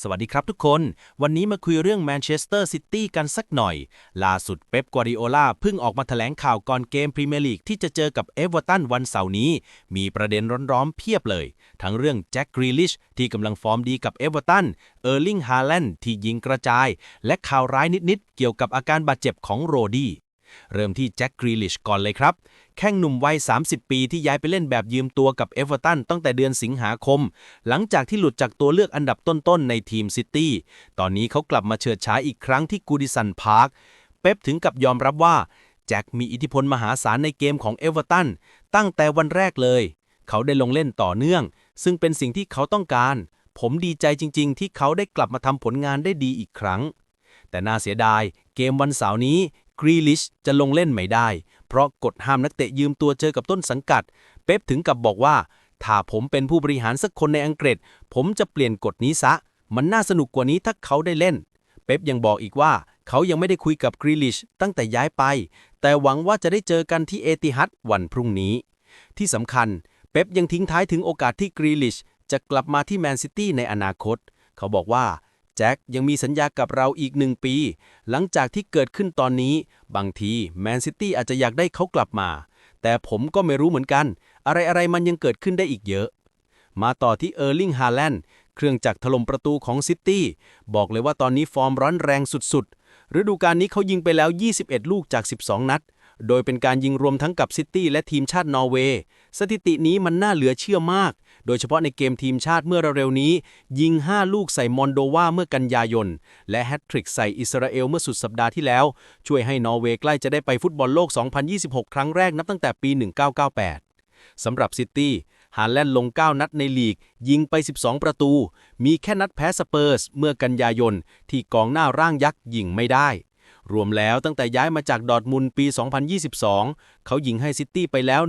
สวัสดีครับทุกคน วันนี้มาคุยเรื่องแมนเชสเตอร์ซิตี้กันสักหน่อย ล่าสุดเป๊ปกัวดิโอลาเพิ่งออกมาแถลงข่าวก่อนเกมพรีเมียร์ลีกที่จะเจอกับเอเวอร์ตันวันเสาร์นี้ มีประเด็นร้อนๆเพียบเลย ทั้งเรื่องแจ็คกรีลิชที่กำลังฟอร์มดีกับเอเวอร์ตัน เออร์ลิงฮาแลนด์ที่ยิงกระจาย และข่าวร้ายนิดๆเกี่ยวกับอาการบาดเจ็บของโรดี้เริ่มที่แจ็คกรีลิชก่อนเลยครับ แข้งหนุ่มวัย 30 ปีที่ย้ายไปเล่นแบบยืมตัวกับเอเวอร์ตันตั้งแต่เดือนสิงหาคม หลังจากที่หลุดจากตัวเลือกอันดับต้นๆในทีมซิตี้ ตอนนี้เขากลับมาเฉิดฉายอีกครั้งที่กูดิสันพาร์ค เป๊ปถึงกับยอมรับว่า แจ็คมีอิทธิพลมหาศาลในเกมของเอเวอร์ตันตั้งแต่วันแรกเลย เขาได้ลงเล่นต่อเนื่อง ซึ่งเป็นสิ่งที่เขาต้องการ ผมดีใจจริง ๆ ที่เขาได้กลับมาทำผลงานได้ดีอีกครั้ง แต่น่าเสียดาย เกมวันเสาร์นี้กรีลิชจะลงเล่นไม่ได้ เพราะกฎห้ามนักเตะยืมตัวเจอกับต้นสังกัด เป๊ปถึงกับบอกว่า ถ้าผมเป็นผู้บริหารสักคนในอังกฤษ ผมจะเปลี่ยนกฎนี้ซะ มันน่าสนุกกว่านี้ถ้าเขาได้เล่น เป๊ปยังบอกอีกว่าเขายังไม่ได้คุยกับกรีลิชตั้งแต่ย้ายไป แต่หวังว่าจะได้เจอกันที่เอติฮัดวันพรุ่งนี้ ที่สำคัญ เป๊ปยังทิ้งท้ายถึงโอกาสที่กรีลิชจะกลับมาที่แมนซิตี้ในอนาคต เขาบอกว่า แจ็คยังมีสัญญากับเราอีกหนึ่งปี หลังจากที่เกิดขึ้นตอนนี้ บางทีแมนซิตี้อาจจะอยากได้เขากลับมา แต่ผมก็ไม่รู้เหมือนกัน อะไรๆมันยังเกิดขึ้นได้อีกเยอะ มาต่อที่เออร์ลิงฮาแลนด์เครื่องจักรถล่มประตูของซิตี้บอกเลยว่าตอนนี้ฟอร์มร้อนแรงสุดๆฤดูกาลนี้เขายิงไปแล้ว 21 ลูกจาก 12 นัด โดยเป็นการยิงรวมทั้งกับซิตี้และทีมชาตินอร์เวย์ สถิตินี้มันน่าเหลือเชื่อมาก โดยเฉพาะในเกมทีมชาติเมื่อเร็วๆนี้ ยิง 5 ลูกใส่มอนโดวาเมื่อกันยายน และแฮตทริกใส่อิสราเอลเมื่อสุดสัปดาห์ที่แล้ว ช่วยให้นอร์เวย์ใกล้จะได้ไปฟุตบอลโลก 2026 ครั้งแรกนับตั้งแต่ปี 1998 สำหรับซิตี้ฮาแลนด์ลง 9 นัดในลีก ยิงไป 12 ประตู มีแค่นัดแพ้สเปอร์ส เมื่อกันยายน ที่กองหน้าร่างยักษ์ยิงไม่ได้ รวมแล้วตั้งแต่ย้ายมาจากดอร์ทมุนปี 2022 เขายิงให้ซิตี้ไปแล้ว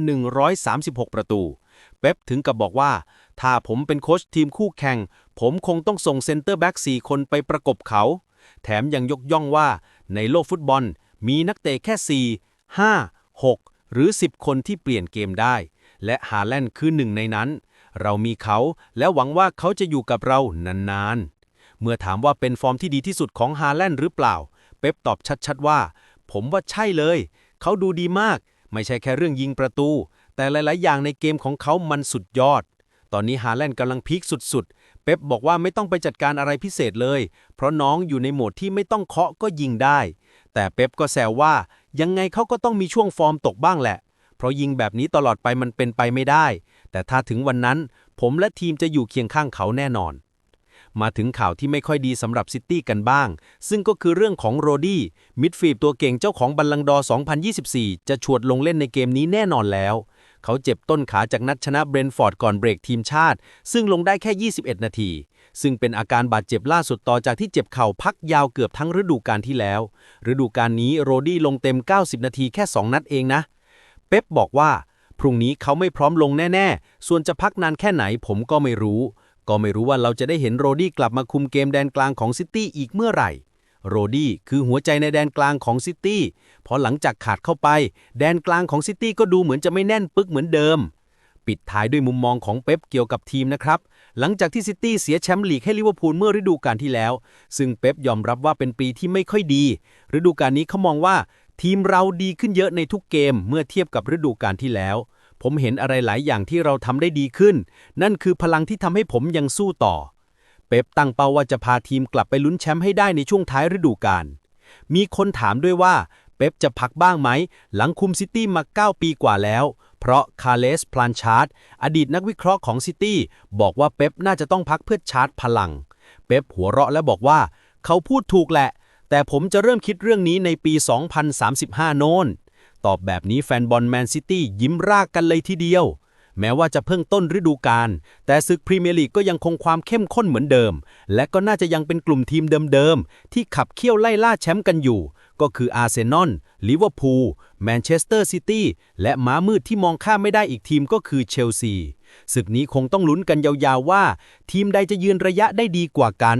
136 ประตู เป๊ปถึงกับบอกว่า ถ้าผมเป็นโค้ชทีมคู่แข่ง ผมคงต้องส่งเซนเตอร์แบ็ก4คนไปประกบเขา แถมยังยกย่องว่า ในโลกฟุตบอล มีนักเตะแค่ 4 5 6 หรือ 10 คนที่เปลี่ยนเกมได้ และฮาแลนด์คือหนึ่งในนั้น เรามีเขาและหวังว่าเขาจะอยู่กับเรานานๆ เมื่อถามว่าเป็นฟอร์มที่ดีที่สุดของฮาแลนด์หรือเปล่า เป๊ปตอบชัดๆว่า ผมว่าใช่เลย เขาดูดีมาก ไม่ใช่แค่เรื่องยิงประตู แต่หลายๆ อย่างในเกมของเขามันสุดยอด ตอนนี้ฮาแลนด์กำลังพีคสุดๆ เป๊ปบอกว่าไม่ต้องไปจัดการอะไรพิเศษเลย เพราะน้องอยู่ในโหมดที่ไม่ต้องเคาะก็ยิงได้ แต่เป๊ปก็แซวว่ายังไงเขาก็ต้องมีช่วงฟอร์มตกบ้างแหละ เพราะยิงแบบนี้ตลอดไปมันเป็นไปไม่ได้ แต่ถ้าถึงวันนั้น ผมและทีมจะอยู่เคียงข้างเขาแน่นอน มาถึงข่าวที่ไม่ค่อยดีสำหรับซิตี้กันบ้าง ซึ่งก็คือเรื่องของโรดี้มิดฟีดตัวเก่งเจ้าของบัลลังดอ 2024 จะชวดลงเล่นในเกมนี้แน่นอนแล้ว เขาเจ็บต้นขาจากนัดชนะเบรนฟอร์ดก่อนเบรกทีมชาติ ซึ่งลงได้แค่ 21 นาที ซึ่งเป็นอาการบาดเจ็บล่าสุดต่อจากที่เจ็บเข่าพักยาวเกือบทั้งฤดูกาลที่แล้ว ฤดูกาลนี้โรดี้ลงเต็ม 90 นาทีแค่ 2 นัดเองนะ เป๊ปบอกว่าพรุ่งนี้เขาไม่พร้อมลงแน่ ๆ ส่วนจะพักนานแค่ไหนผมก็ไม่รู้ ก็ไม่รู้ว่าเราจะได้เห็นโรดี้กลับมาคุมเกมแดนกลางของซิตี้อีกเมื่อไหร่ โรดี้คือหัวใจในแดนกลางของซิตี้พอหลังจากขาดเข้าไป แดนกลางของซิตี้ก็ดูเหมือนจะไม่แน่นปึกเหมือนเดิม ปิดท้ายด้วยมุมมองของเป๊ปเกี่ยวกับทีมนะครับ หลังจากที่ซิตี้เสียแชมป์ลีกให้ลิเวอร์พูลเมื่อฤดูกาลที่แล้ว ซึ่งเป๊ปยอมรับว่าเป็นปีที่ไม่ค่อยดี ฤดูกาลนี้เขามองว่าทีมเราดีขึ้นเยอะในทุกเกมเมื่อเทียบกับฤดูกาลที่แล้ว ผมเห็นอะไรหลายอย่างที่เราทำได้ดีขึ้น นั่นคือพลังที่ทำให้ผมยังสู้ต่อ เป๊ปตั้งเป้าว่าจะพาทีมกลับไปลุ้นแชมป์ให้ได้ในช่วงท้ายฤดูกาล มีคนถามด้วยว่า เป๊ปจะพักบ้างไหม หลังคุมซิตี้มา 9 ปีกว่าแล้ว เพราะคาเลสพลานชาร์ดอดีตนักวิเคราะห์ของซิตี้บอกว่าเป๊ปน่าจะต้องพักเพื่อชาร์จพลัง เป๊ปหัวเราะและบอกว่า เขาพูดถูกแหละ แต่ผมจะเริ่มคิดเรื่องนี้ในปี 2035 โน้น ตอบแบบนี้แฟนบอลแมนซิตี้ยิ้มรากกันเลยทีเดียว แม้ว่าจะเพิ่งต้นฤดูกาลแต่ศึกพรีเมียร์ลีกก็ยังคงความเข้มข้นเหมือนเดิม และก็น่าจะยังเป็นกลุ่มทีมเดิมๆ ที่ขับเคี่ยวไล่ล่าแชมป์กันอยู่ ก็คืออาร์เซนอลลิเวอร์พูลแมนเชสเตอร์ซิตี้และม้ามืดที่มองข้ามไม่ได้อีกทีมก็คือเชลซีศึกนี้คงต้องลุ้นกันยาวๆว่า ทีมใดจะยืนระยะได้ดีกว่ากัน